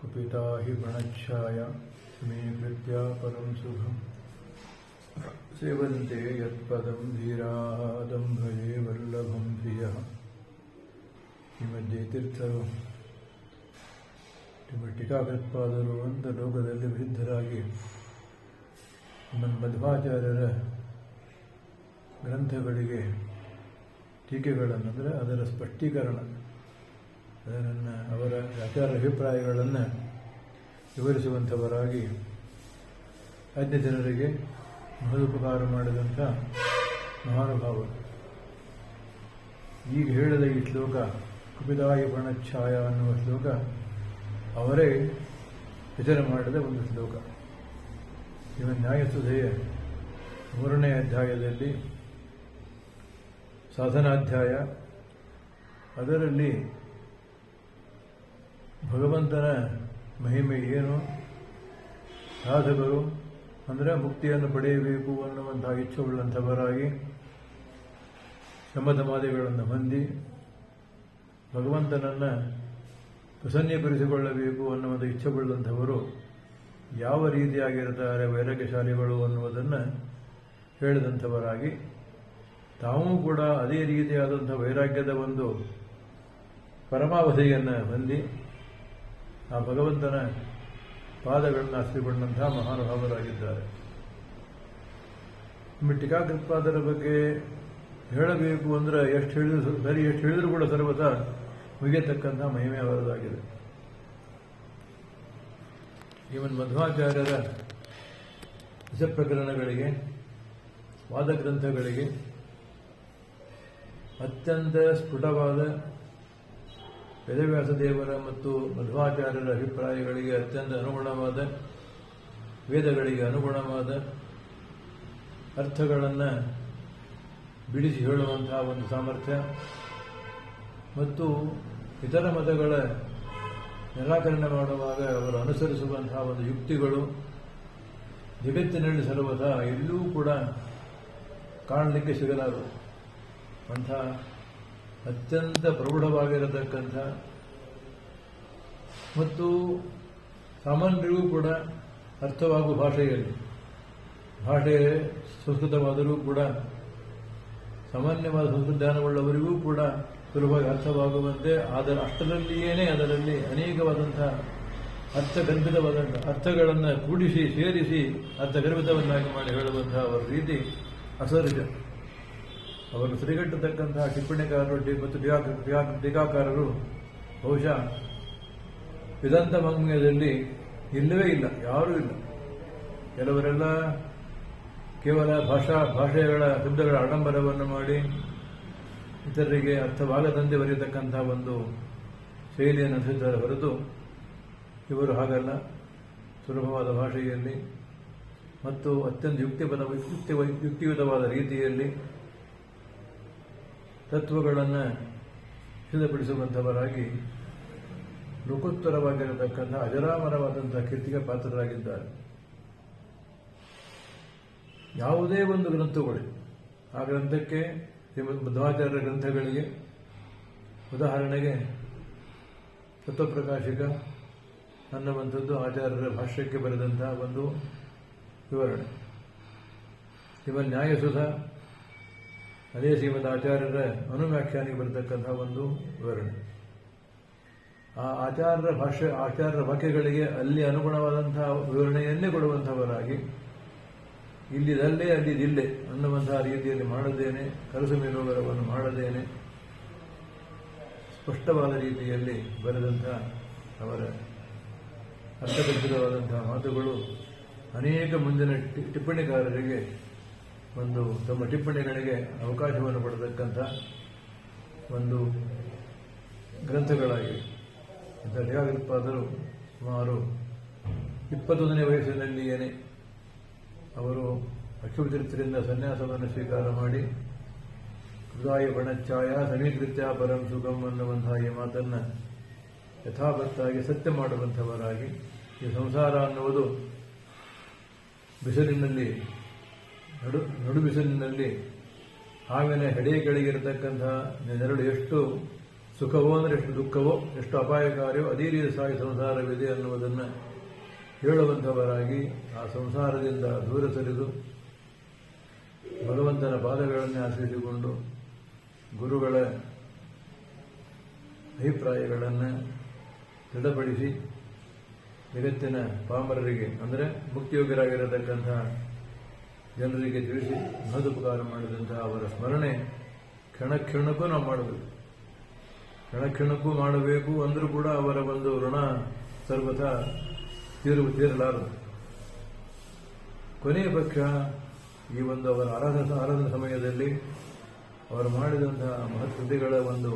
गुदायपणच्छाय समीकृत्य परं सुखम् सेवन्ते यत्पदं धीरादं भजे वल्लभं प्रियः ಶ್ರೀಮಜ್ಜಯತೀರ್ಥರು ನಿಮ್ಮ ಟೀಕಾಕೃತ್ಪಾದರು ಅಂತ ಲೋಕದಲ್ಲಿ ಪ್ರಸಿದ್ಧರಾಗಿ ನಮ್ಮ ಮಧ್ವಾಚಾರ್ಯರ ಗ್ರಂಥಗಳಿಗೆ ಟೀಕೆಗಳನ್ನು ಅಂದರೆ ಅದರ ಸ್ಪಷ್ಟೀಕರಣ ಅದನ್ನು ಅವರ ಆಚಾರ ಅಭಿಪ್ರಾಯಗಳನ್ನು ವಿವರಿಸುವಂಥವರಾಗಿ ಅನ್ಯ ಜನರಿಗೆ ಮಹದುಪಕಾರ ಮಾಡಿದಂಥ ಮಹಾನುಭಾವರು. ಈಗ ಹೇಳಿದ ಈ ಶ್ಲೋಕ, ಕುಪಿದಾಯ ವರ್ಣಛಾಯ ಅನ್ನುವ ಶ್ಲೋಕ, ಅವರೇ ರಚನೆ ಮಾಡಿದ ಒಂದು ಶ್ಲೋಕ. ಇವ ನ್ಯಾಯಸುಧೆಯ ಮೂರನೇ ಅಧ್ಯಾಯದಲ್ಲಿ ಸಾಧನಾಧ್ಯಾಯ, ಅದರಲ್ಲಿ ಭಗವಂತನ ಮಹಿಮೆ ಏನು? ಸಾಧಕರು ಅಂದರೆ ಮುಕ್ತಿಯನ್ನು ಪಡೆಯಬೇಕು ಅನ್ನುವಂತಹ ಇಚ್ಛೆಗಳಂಥವರಾಗಿ ಶಮಧಮಾದಿಗಳನ್ನು ಹೊಂದಿ ಭಗವಂತನನ್ನು ಪ್ರಸನ್ನೀಕರಿಸಿಕೊಳ್ಳಬೇಕು ಅನ್ನುವಂಥ ಇಚ್ಛೆಗಳಂಥವರು ಯಾವ ರೀತಿಯಾಗಿರ್ತಾರೆ ವೈರಾಗ್ಯಶಾಲಿಗಳು ಅನ್ನುವುದನ್ನು ಹೇಳಿದಂಥವರಾಗಿ ತಾವೂ ಕೂಡ ಅದೇ ರೀತಿಯಾದಂಥ ವೈರಾಗ್ಯದ ಒಂದು ಪರಮಾವಧಿಯನ್ನು ಹೊಂದಿ ಆ ಭಗವಂತನ ಪಾದಗಳನ್ನು ಆಶ್ರಯಗೊಂಡಂತಹ ಮಹಾನುಭಾವರಾಗಿದ್ದಾರೆ. ನಿಮ್ಮ ಟೀಕಾಕೃತ್ಪಾದರ ಬಗ್ಗೆ ಹೇಳಬೇಕು ಅಂದರೆ ಎಷ್ಟು ಹೇಳಿದ್ರು ಸರಿ, ಎಷ್ಟು ಹೇಳಿದ್ರು ಕೂಡ ಸರ್ವತ ಮುಗಿಯತಕ್ಕಂಥ ಮಹಿಮೆ ಅವರದಾಗಿದೆ. ಇವನ್ ಮಧ್ವಾಚಾರ್ಯರ ವಿಷ ಪ್ರಕರಣಗಳಿಗೆ ವಾದ ಗ್ರಂಥಗಳಿಗೆ ಅತ್ಯಂತ ಸ್ಫುಟವಾದ ವೇದವ್ಯಾಸ ದೇವರ ಮತ್ತು ಮಧ್ವಾಚಾರ್ಯರ ಅಭಿಪ್ರಾಯಗಳಿಗೆ ಅತ್ಯಂತ ಅನುಗುಣವಾದ, ವೇದಗಳಿಗೆ ಅನುಗುಣವಾದ ಅರ್ಥಗಳನ್ನು ಬಿಡಿಸಿ ಹೇಳುವಂತಹ ಒಂದು ಸಾಮರ್ಥ್ಯ. ಮತ್ತು ಇತರ ಮತಗಳ ನಿರಾಕರಣೆ ಮಾಡುವಾಗ ಅವರು ಅನುಸರಿಸುವಂತಹ ಒಂದು ಯುಕ್ತಿಗಳು ಜಗತ್ತಿನಲ್ಲಿ ಸರ್ವದ ಎಲ್ಲೂ ಕೂಡ ಕಾಣಲಿಕ್ಕೆ ಸಿಗಲಾರದು. ಅಂಥ ಅತ್ಯಂತ ಪ್ರೌಢವಾಗಿರತಕ್ಕಂಥ ಮತ್ತು ಸಾಮಾನ್ಯರಿಗೂ ಕೂಡ ಅರ್ಥವಾಗುವ ಭಾಷೆಯಲ್ಲಿ, ಭಾಷೆ ಸಂಸ್ಕೃತವಾದರೂ ಕೂಡ, ಸಾಮಾನ್ಯವಾದ ಸಂಸ್ಕೃತ ಜ್ಞಾನವುಳ್ಳವರಿಗೂ ಕೂಡ ಸುಲಭವಾಗಿ ಅರ್ಥವಾಗುವಂತೆ ಅದರ ಅಷ್ಟರಲ್ಲಿಯೇನೇ ಅದರಲ್ಲಿ ಅನೇಕವಾದಂತಹ ಅರ್ಥಗರ್ಭಿತವಾದಂಥ ಅರ್ಥಗಳನ್ನು ಕೂಡಿಸಿ, ಸೇರಿಸಿ, ಅರ್ಥಗರ್ಭಿತವನ್ನಾಗಿ ಮಾಡಿ ಹೇಳುವಂತಹ ಅವರ ರೀತಿ ಅಸಹಜ ಅವರು ಸರಿಗಟ್ಟತಕ್ಕಂತಹ ಟಿಪ್ಪಣಿಕಾರರು ಮತ್ತು ಟೀಕಾ- ಟೀಕಾ- ಟೀಕಾಕಾರರು ಬಹುಶಃ ವೇದಾಂತ ವಾಂಗ್ಮಯದಲ್ಲಿ ಇಲ್ಲವೇ ಇಲ್ಲ, ಯಾರೂ ಇಲ್ಲ. ಕೆಲವರೆಲ್ಲ ಕೇವಲ ಭಾಷಾ ಭಾಷೆಗಳ ಶಬ್ದಗಳ ಆಡಂಬರವನ್ನು ಮಾಡಿ ಇತರರಿಗೆ ಅರ್ಥವಾಗದಂತೆ ಬರೆಯತಕ್ಕಂತಹ ಒಂದು ಶೈಲಿಯನ್ನು ಸಿದ್ಧರ ಹೊರತು ಇವರು ಹಾಗಲ್ಲ. ಸುಲಭವಾದ ಭಾಷೆಯಲ್ಲಿ ಮತ್ತು ಅತ್ಯಂತ ಯುಕ್ತಿಪದ ಯುಕ್ತಿ ಯುಕ್ತಿಯುತವಾದ ರೀತಿಯಲ್ಲಿ ತತ್ವಗಳನ್ನು ಸಿದ್ಧಪಡಿಸುವಂಥವರಾಗಿ ಲೋಕೋತ್ತರವಾಗಿರತಕ್ಕಂಥ ಅಜರಾಮರವಾದಂಥ ಕೀರ್ತಿಗೆ ಪಾತ್ರರಾಗಿದ್ದಾರೆ. ಯಾವುದೇ ಒಂದು ಗ್ರಂಥಗಳು ಆ ಗ್ರಂಥಕ್ಕೆ ಮಧ್ವಾಚಾರ್ಯರ ಗ್ರಂಥಗಳಿಗೆ ಉದಾಹರಣೆಗೆ ತತ್ವಪ್ರಕಾಶಿಕ ಅನ್ನುವಂಥದ್ದು ಆಚಾರ್ಯರ ಭಾಷ್ಯಕ್ಕೆ ಬರೆದಂತಹ ಒಂದು ವಿವರಣೆ. ಶ್ರೀಮದ್ ನ್ಯಾಯಸುಧ ಅದೇ ಶ್ರೀಮದ್ ಆಚಾರ್ಯರ ಅನುವ್ಯಾಖ್ಯಾನಿಗೆ ಬರತಕ್ಕಂಥ ಒಂದು ವಿವರಣೆ. ಆ ಆಚಾರ್ಯರ ಭಾಷೆ ಆಚಾರ್ಯರ ವಾಕ್ಯಗಳಿಗೆ ಅಲ್ಲಿ ಅನುಗುಣವಾದಂತಹ ವಿವರಣೆಯನ್ನೇ ಕೊಡುವಂಥವರಾಗಿ ಇಲ್ಲಿದಲ್ಲೇ ಅಲ್ಲಿದಿಲ್ಲೇ ಅನ್ನುವಂತಹ ರೀತಿಯಲ್ಲಿ ಮಾಡದೇನೆ ಕಲಸು ಮೇಲೋಗರವನ್ನು ಮಾಡದೇನೆ, ಸ್ಪಷ್ಟವಾದ ರೀತಿಯಲ್ಲಿ ಬರೆದಂತಹ ಅವರ ಅರ್ಥಗರ್ಭಿತವಾದಂತಹ ಮಾತುಗಳು ಅನೇಕ ಮುಂದಿನ ಟಿಪ್ಪಣಿಕಾರರಿಗೆ ಒಂದು ತಮ್ಮ ಟಿಪ್ಪಣಿಗಳಿಗೆ ಅವಕಾಶವನ್ನು ಪಡೆದಕ್ಕಂಥ ಒಂದು ಗ್ರಂಥಗಳಾಗಿವೆ. ಇಂಥ ಲೇಖಕೃತ್ಪಾದರು ಸುಮಾರು ಇಪ್ಪತ್ತೊಂದನೇ ವಯಸ್ಸಿನಲ್ಲಿಯೇ ಅವರು ಅಕ್ಷುಚರಿತ್ರದಿಂದ ಸನ್ಯಾಸವನ್ನು ಸ್ವೀಕಾರ ಮಾಡಿ ಹೃದಯ ಬಣಚ್ಛಾಯ ಸಮೀಕೃತ್ಯ ಪರಂ ಸುಗಂ ಅನ್ನುವಂತಹ ಈ ಮಾತನ್ನು ಯಥಾವತ್ತಾಗಿ ಸತ್ಯ ಮಾಡುವಂಥವರಾಗಿ ಈ ಸಂಸಾರ ಅನ್ನುವುದು ಬಿಸಿಲಿನಲ್ಲಿ ನಡು ನಡು ಬಿಸಿಲಿನಲ್ಲಿ ಹಾವಿನ ಹೆಡೆಗಳಿಗಿರತಕ್ಕಂತಹ ನೆರಳು ಎಷ್ಟು ಸುಖವೋ ಅಂದರೆ ಎಷ್ಟು ದುಃಖವೋ, ಎಷ್ಟು ಅಪಾಯಕಾರಿಯೋ ಅದೇ ರೀತಿ ಸಾಗಿ ಸಂಸಾರವಿದೆ ಅನ್ನುವುದನ್ನು ಹೇಳುವಂಥವರಾಗಿ ಆ ಸಂಸಾರದಿಂದ ದೂರ ಸರಿದು ಭಗವಂತನ ಪಾದಗಳನ್ನೇ ಆಶ್ರಯಿಸಿಕೊಂಡು ಗುರುಗಳ ಅಭಿಪ್ರಾಯಗಳನ್ನು ದೃಢಪಡಿಸಿ ಜಗತ್ತಿನ ಪಾಮರರಿಗೆ ಅಂದರೆ ಮುಕ್ತಿಯೋಗ್ಯರಾಗಿರತಕ್ಕಂತಹ ಜನರಿಗೆ ತಿಳಿಸಿ ಮಹದುಪಕಾರ ಮಾಡಿದಂತಹ ಅವರ ಸ್ಮರಣೆ ಕ್ಷಣ ಕ್ಷಣಕ್ಕೂ ನಾವು ಮಾಡಬೇಕು ಕ್ಷಣ ಕ್ಷಣಕ್ಕೂ ಮಾಡಬೇಕು ಅಂದರೂ ಕೂಡ ಅವರ ಒಂದು ಋಣ ಸರ್ವಥಾ ತೀರು ತೀರಲಾರದು. ಕೊನೆಯ ಪಕ್ಷ ಈ ಒಂದು ಅವರ ಆರಾಧನಾ ಆರಾಧನಾ ಸಮಯದಲ್ಲಿ ಅವರು ಮಾಡಿದಂತಹ ಮಹತ್ಕೃತಿಗಳ ಒಂದು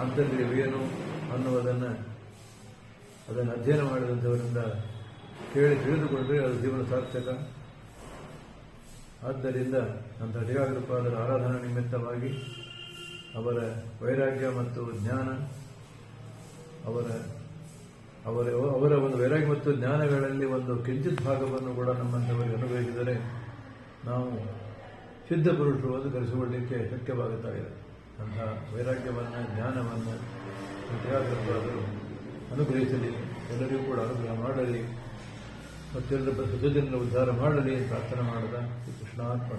ಆಂತರ್ಯವೇನು ಅನ್ನುವುದನ್ನು ಅದನ್ನು ಅಧ್ಯಯನ ಮಾಡಿದಂಥವರಿಂದ ಕೇಳಿ ತಿಳಿದುಕೊಂಡ್ರೆ ಅದು ಜೀವನ ಸಾರ್ಥಕ ಆದ್ದರಿಂದ ಅಂತಹ ದೇವಾಗೃಪಾದರ ಆರಾಧನಾ ನಿಮಿತ್ತವಾಗಿ ಅವರ ವೈರಾಗ್ಯ ಮತ್ತು ಜ್ಞಾನ, ಅವರ ಅವರ ಅವರ ಒಂದು ವೈರಾಗ್ಯ ಮತ್ತು ಜ್ಞಾನಗಳಲ್ಲಿ ಒಂದು ಕಿಂಚಿತ್ ಭಾಗವನ್ನು ಕೂಡ ನಮ್ಮಂಥವರಿಗೆ ಅನುಭವಿಸಿದರೆ ನಾವು ಸಿದ್ಧ ಪುರುಷರು ಅದು ಕರೆಸಿಕೊಳ್ಳಲಿಕ್ಕೆ ಶಕ್ಯವಾಗುತ್ತಾ ಇದೆ ಅಂತಹ ವೈರಾಗ್ಯವನ್ನು, ಜ್ಞಾನವನ್ನು ಅನುಗ್ರಹಿಸಲಿ. ಎಲ್ಲರಿಗೂ ಕೂಡ ಅನುಗ್ರಹ ಮಾಡಲಿ. ಮತ್ತೆಲ್ಲರ ಸುಜನರ ಉದ್ಧಾರ ಮಾಡಲಿ ಪ್ರಾರ್ಥನೆ ಮಾಡಿದ ಶ್ರೀ ಕೃಷ್ಣಾರ್ಪಣ